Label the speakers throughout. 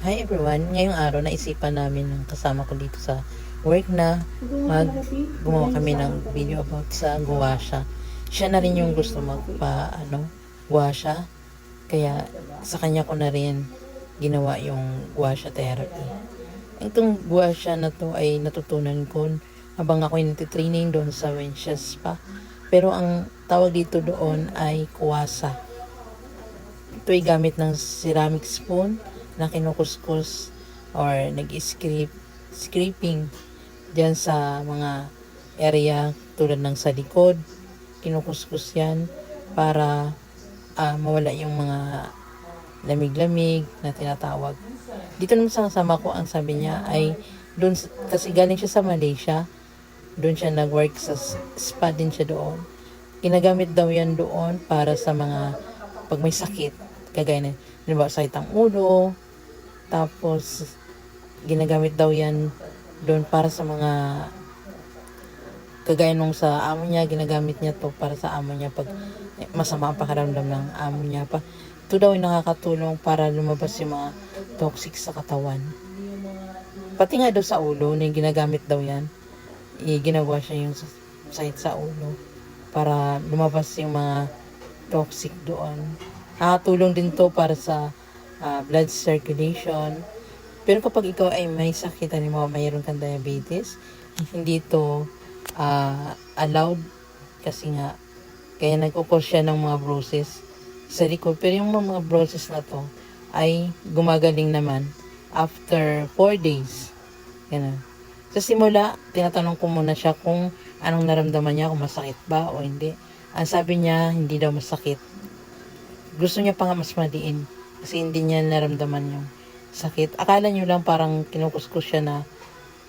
Speaker 1: Hi everyone, ngayong araw naisipan namin ng kasama ko dito sa work na mag gumawa kami ng video about sa guwasha. Siya na rin yung gusto magpa ano, guwasha. Kaya sa kanya ko na rin ginawa yung guwasha therapy. Itong guwasha na to ay natutunan ko habang ako yung training doon sa Wenches pa. Pero ang tawag dito doon ay kuwasa. Ito ay gamit ng ceramic spoon na kinukuskus or nag-scrape scraping diyan sa mga area tulad ng sa likod. Kinukuskus yan para ah, mawala yung mga lamig-lamig na tinatawag. Dito naman sa kasama ko, ang sabi niya ay doon, kasi galing siya sa Malaysia, doon siya nag-work sa spa din siya doon. Ginagamit daw yan doon para sa mga pag may sakit, kagaya na, halimbawa sakit ang ulo, tapos ginagamit daw yan doon para sa mga kagaya nung sa amo niya, ginagamit niya to para sa amo niya pag masama ang pakiramdam ng amo niya pa. Ito daw ay nakakatulong para lumabas yung mga toxic sa katawan. Pati nga daw sa ulo, na ginagamit daw yan, eh, ginagawa siya yung sakit sa ulo para lumabas yung mga toxic doon. Nakatulong din to para sa ah, blood circulation. Pero kapag ikaw ay may sakit, halimbawa mayroon kang diabetes, hindi to ah, allowed kasi nga kaya nagkukos siya ng mga bruises sa likod. Pero yung mga bruises na to ay gumagaling naman after 4 days. Ganun. Sa simula, tinatanong ko muna siya kung anong naramdaman niya, kung masakit ba o hindi. Ang sabi niya, hindi daw masakit. Gusto niya pa nga mas maliin kasi hindi niya naramdaman yung sakit. Akala niyo lang parang kinukuskus siya na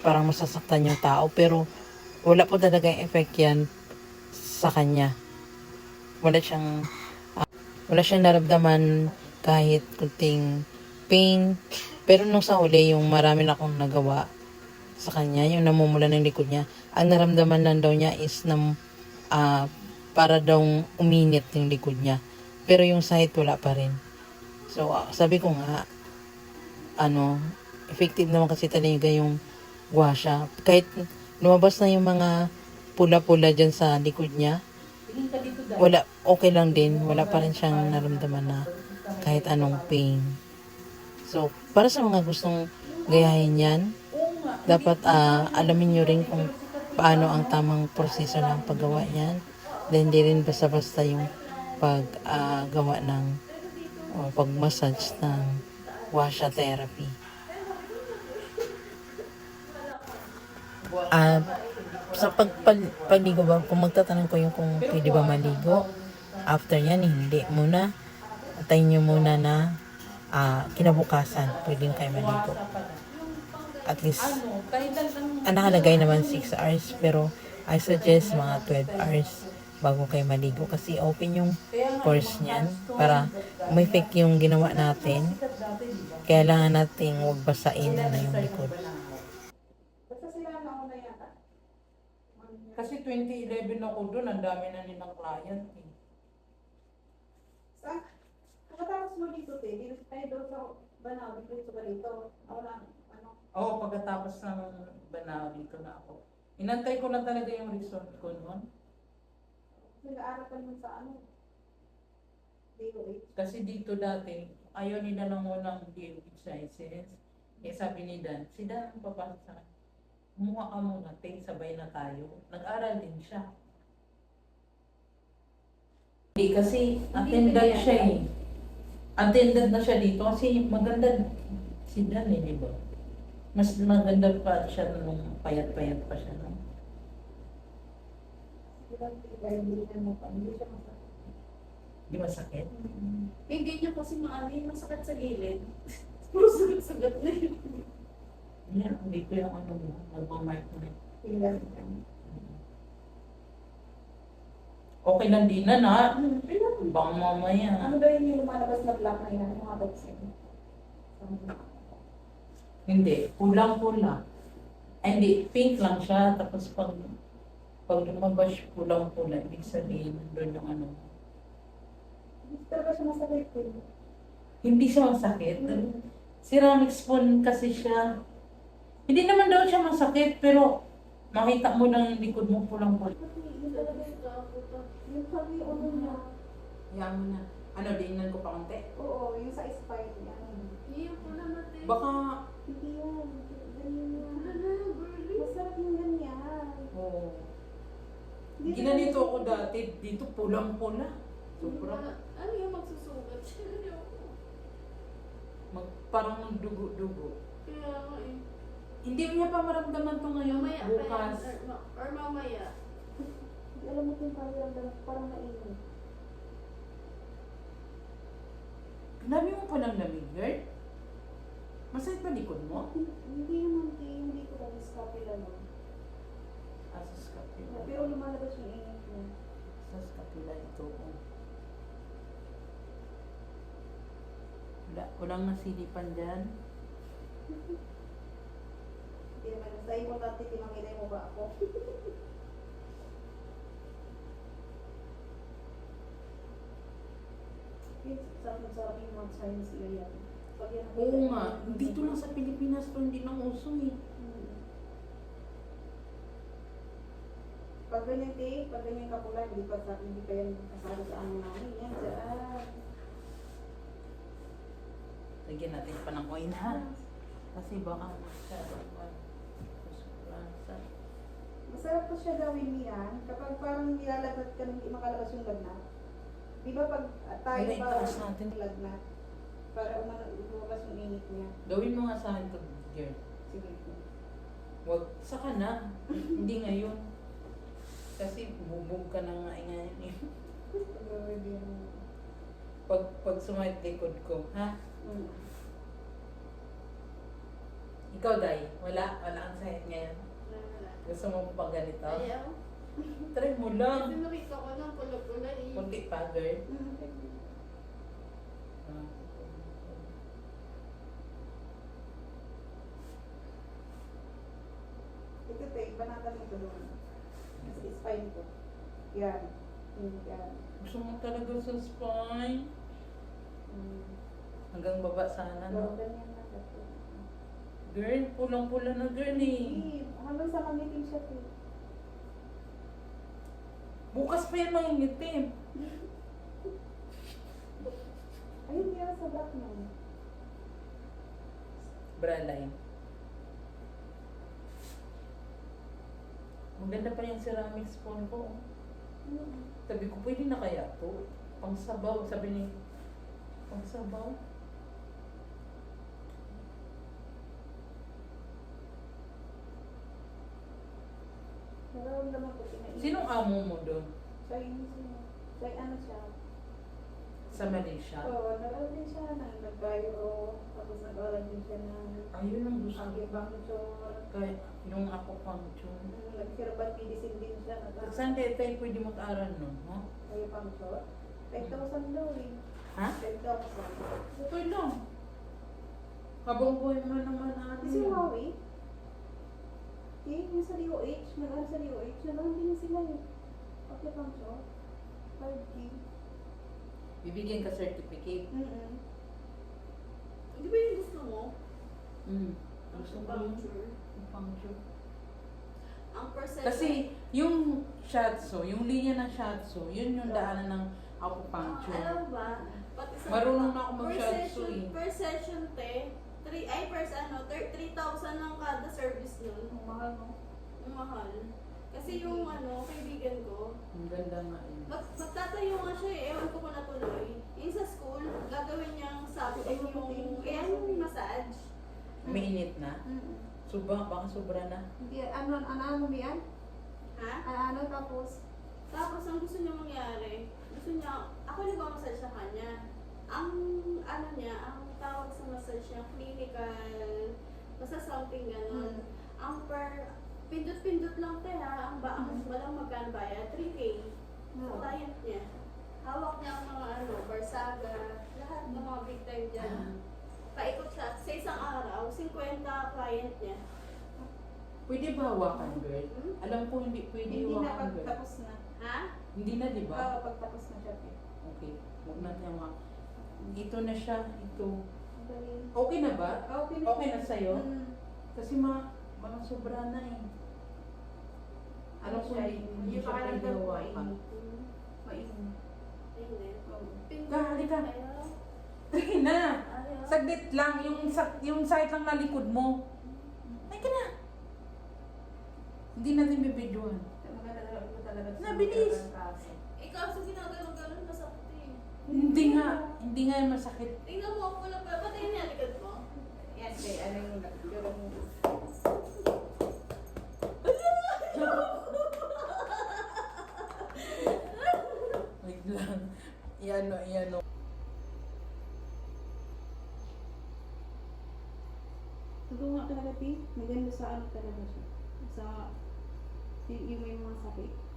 Speaker 1: parang masasaktan yung tao pero wala po talaga yung effect yan sa kanya. Wala siyang ah, wala siyang naramdaman kahit kunting pain. Pero nung sa huli, yung marami na akong nagawa sa kanya, yung namumula ng likod niya, ang naramdaman lang daw niya is na ah, para daw uminit yung likod niya. Pero yung side wala pa rin. So, ah, sabi ko nga, ano, effective naman kasi talaga yung guasha. Kahit lumabas na yung mga pula-pula dyan sa likod niya, wala, okay lang din. Wala pa rin siyang naramdaman na kahit anong pain. So, para sa mga gustong gayahin yan, dapat ah, alamin nyo rin kung paano ang tamang proseso ng paggawa niyan. Then, hindi rin basta-basta yung paggawa ng o pag-massage ng washa therapy. Ah, sa pagpal- pagligo ba, kung magtatanong ko yung kung pwede ba maligo, after yan, hindi muna. Atayin nyo muna na ah, kinabukasan, pwedeng kayo maligo. At least, ang nakalagay naman 6 hours, pero I suggest mga 12 hours bago kayo maligo kasi open yung pores niyan para umeffect yung ginawa natin. Kailangan nating huwag basain na yung likod. Kasi 2011 ako doon, ang dami na nilang client. Eh.
Speaker 2: Sa, pagkatapos mo dito, te, dito tayo doon sa Banaw, dito sa Balito. Ako lang, ano,
Speaker 1: Oo, pagkatapos ng banaw dito na ako. Inantay ko lang talaga yung result ko noon.
Speaker 2: Nag-aaral ka naman sa ano, DOH.
Speaker 1: Kasi dito dati, ayaw nila ng unang DOH license. Eh sabi ni Dan, si Dan ang papasok sa akin. Kumuha ka muna, te, sabay na tayo. Nag-aral din siya. Hindi kasi attendant siya eh. Attendant na siya dito kasi maganda si Dan eh, di ba? Mas maganda pa siya nung payat-payat pa siya. No?
Speaker 2: Hindi siya mo pa, hindi siya masakit.
Speaker 1: Di masakit?
Speaker 2: Hindi niya kasi maano yung masakit sa gilid. Puro sagat-sagat na yun.
Speaker 1: Yeah, hindi ko yung ano mo, nagmamark na.
Speaker 2: Tingnan
Speaker 1: Okay lang din na na.
Speaker 2: Ano
Speaker 1: Bang mamaya.
Speaker 2: ba yun yung lumalabas na black na yun? Yung mga vaccine?
Speaker 1: Hindi, kulang-pula. Ay, hindi, pink lang siya. Tapos pag, pag lumabas kulang-pula, ibig sabihin, doon yung ano.
Speaker 2: Pero ba siya masakit eh?
Speaker 1: Hindi siya masakit.
Speaker 3: Ceramic spoon kasi siya. Hindi naman daw siya masakit, pero makita mo lang yung likod mo pulang-pulang.
Speaker 2: Yung yung. Yung sabi yung ano niya.
Speaker 3: Yan mo na. Ano, diinan ko pa konti?
Speaker 2: Oo, yung sa spine niya.
Speaker 4: Iyo po na natin.
Speaker 3: Baka,
Speaker 2: Hindi yan. Ganyan yan.
Speaker 4: Ano na?
Speaker 2: Masarap yung ganyan.
Speaker 3: oh,
Speaker 2: Hindi
Speaker 3: ginanito ako dati, dito pulang-pula. Sobra.
Speaker 4: Ano yung magsusugat?
Speaker 3: Mag, parang nagdugo-dugo.
Speaker 4: Kaya nga eh.
Speaker 3: Hindi mo niya pa maramdaman to ngayon,
Speaker 4: Mamaya pa yan.
Speaker 3: bukas.
Speaker 4: Or, ma- or mamaya.
Speaker 2: Alam mo yung parang parang mainit.
Speaker 3: Ang dami mo palang lamig, girl. Masakit ba likod mo?
Speaker 2: Hindi naman, hindi, hindi ko lang scapula no.
Speaker 3: Asas kapila.
Speaker 2: Pero lumalabas yung init niya.
Speaker 3: Asas kapila ito. oh. Wala, walang nasilipan dyan.
Speaker 2: Hindi naman, sa importante, makita mo ba ako? Yes, sarap na sarap yung mga science yan
Speaker 3: Oo nga, dito lang sa Pilipinas to hindi nang uso eh.
Speaker 2: Hmm. Pag ganyan te, pag ganyan kapula, hindi pa sa hindi pa yan kasado sa ano namin. Yan, dyan.
Speaker 3: Lagyan natin pa ng oil ha. Kasi baka.
Speaker 2: Masarap po siya gawin niyan kapag parang nilalagad ka hindi makalabas yung lagnat. Di ba pag uh, tayo
Speaker 3: Wala,
Speaker 2: pa
Speaker 3: natin.
Speaker 2: lagnat para umano lumabas yung init niya.
Speaker 3: Gawin mo nga sa akin to, girl.
Speaker 2: Sige.
Speaker 3: Wag, saka na. hindi ngayon. Kasi bubog ka na nga eh.
Speaker 2: Gawin din.
Speaker 3: Pag, pag likod ko, ha?
Speaker 2: Mm.
Speaker 3: Ikaw, Day, wala, wala ang sakit ngayon.
Speaker 4: Wala.
Speaker 3: Gusto mo pa ganito?
Speaker 4: Ayaw.
Speaker 3: Try mo
Speaker 4: Kasi
Speaker 3: lang.
Speaker 4: nakita ko ng pula-pula eh.
Speaker 3: Kunti pa, girl.
Speaker 2: Ito te, banatan mo ito doon. Spine ko. Yan. Yan.
Speaker 3: Gusto mo talaga sa spine?
Speaker 2: Mm.
Speaker 3: Hanggang baba sana,
Speaker 2: So,
Speaker 3: no?
Speaker 2: ganyan na.
Speaker 3: Girl, pulang-pula na girl eh.
Speaker 2: Hindi, hanggang sa mangitim siya te.
Speaker 3: Bukas pa yan mangingitim.
Speaker 2: Ayun, kaya sa back mo.
Speaker 3: Bra line. Maganda pa yung ceramic spoon ko. Sabi ko, pwede na kaya to? Pang sabaw. Sabi ni, pang sabaw.
Speaker 2: Nararamdaman ko pinainit.
Speaker 3: Sinong amo mo doon?
Speaker 2: Sa inis niya. Sa ano siya?
Speaker 3: Sa Malaysia?
Speaker 2: Oo, nag-aral din siya ng nag-bio. Tapos nag-aral din siya ng
Speaker 3: Ayun ang gusto ko.
Speaker 2: acupuncture.
Speaker 3: Kaya yung ako pang tune.
Speaker 2: Mm, Nag-herbal medicine din siya. Nag-
Speaker 3: Saan kaya tayo pwede mag-aral nun? Ha?
Speaker 2: Acupuncture. 5,000 daw eh.
Speaker 3: Ha?
Speaker 2: 5,000.
Speaker 3: Okay lang. Habang buhay mo naman ano.
Speaker 2: Kasi Huawei, eh, yung sa DOH, nag-aral sa DOH, nag-aral din sila eh. Acupuncture. 5K.
Speaker 3: Bibigyan ka certificate.
Speaker 2: Mm-mm.
Speaker 4: Di ba yung gusto mo?
Speaker 3: Mm. Gusto ko yung
Speaker 4: Acupuncture.
Speaker 3: acupuncture.
Speaker 4: Ang percent.
Speaker 3: Kasi yung shiatsu, yung linya ng shiatsu, yun yung daanan ng acupuncture.
Speaker 4: Alam mo ba? Pati sa
Speaker 3: Marunong na ako
Speaker 4: session,
Speaker 3: eh.
Speaker 4: per session te, 3, ay per ano, 3,000 ang kada service nun.
Speaker 2: Ang mahal no?
Speaker 4: Ang mahal. Kasi yung ano, kaibigan ko,
Speaker 3: Ang ganda nga yun.
Speaker 4: mag, magtatayo nga siya eh, ewan ko kung natuloy. Yung sa school, gagawin niyang subject yung, ayan yung massage.
Speaker 3: Mainit na.
Speaker 2: Mm-mm.
Speaker 3: Suba, baka sobra na.
Speaker 2: Hindi, ano, ano, ano yan?
Speaker 4: Ha?
Speaker 2: Ano, ano, tapos?
Speaker 4: Tapos, ang gusto niya mangyari, gusto niya, ako nagmamassage sa kanya. Ang, ano niya, ang tawag sa massage niya, clinical, basta something ganon.
Speaker 2: Mm.
Speaker 4: Ang per, pindot-pindot lang te ha, ang ba, ang walang magkano bayad, 3K. Sa
Speaker 2: No.
Speaker 4: client niya. Hawak niya ang mga ano, Barsaga, lahat ng mga big time dyan.
Speaker 3: Ah.
Speaker 4: Paikot siya, sa isang araw, 50 client niya.
Speaker 3: Pwede ba hawakan, girl?
Speaker 4: Hmm?
Speaker 3: Alam ko hindi pwede
Speaker 2: Hindi na
Speaker 3: hawakan, girl.
Speaker 2: tapos na.
Speaker 4: Ha?
Speaker 3: Hindi na, di ba?
Speaker 2: Oo, pag tapos na siya. eh.
Speaker 3: Okay. Huwag natin hawakan. Ito na siya. Ito. Okay na ba?
Speaker 2: Okay na.
Speaker 3: Okay na sa'yo?
Speaker 2: Mm.
Speaker 3: Kasi ma, mga sobra na eh. Ano
Speaker 2: Ano
Speaker 3: kung
Speaker 2: siya?
Speaker 3: hindi, hindi
Speaker 2: Yung
Speaker 3: siya
Speaker 2: ko ay
Speaker 3: ka?
Speaker 2: mainit.
Speaker 4: Hindi.
Speaker 2: Oo.
Speaker 3: Ka. Sige na. Saglit lang. Yung, sa- yung side lang na likod mo. Ay ka na. Hindi natin bibidyoan. Nabilis.
Speaker 4: Ikaw, sa ginaganon-ganon, masakit eh.
Speaker 3: Hindi nga. Hindi nga masakit.
Speaker 4: Tingnan mo, ako wala pa. Patayin niya likod mo.
Speaker 2: Yan, kay ano yung yung Ti. Maganda sa ano talaga siya. Sa yung may mga sakit.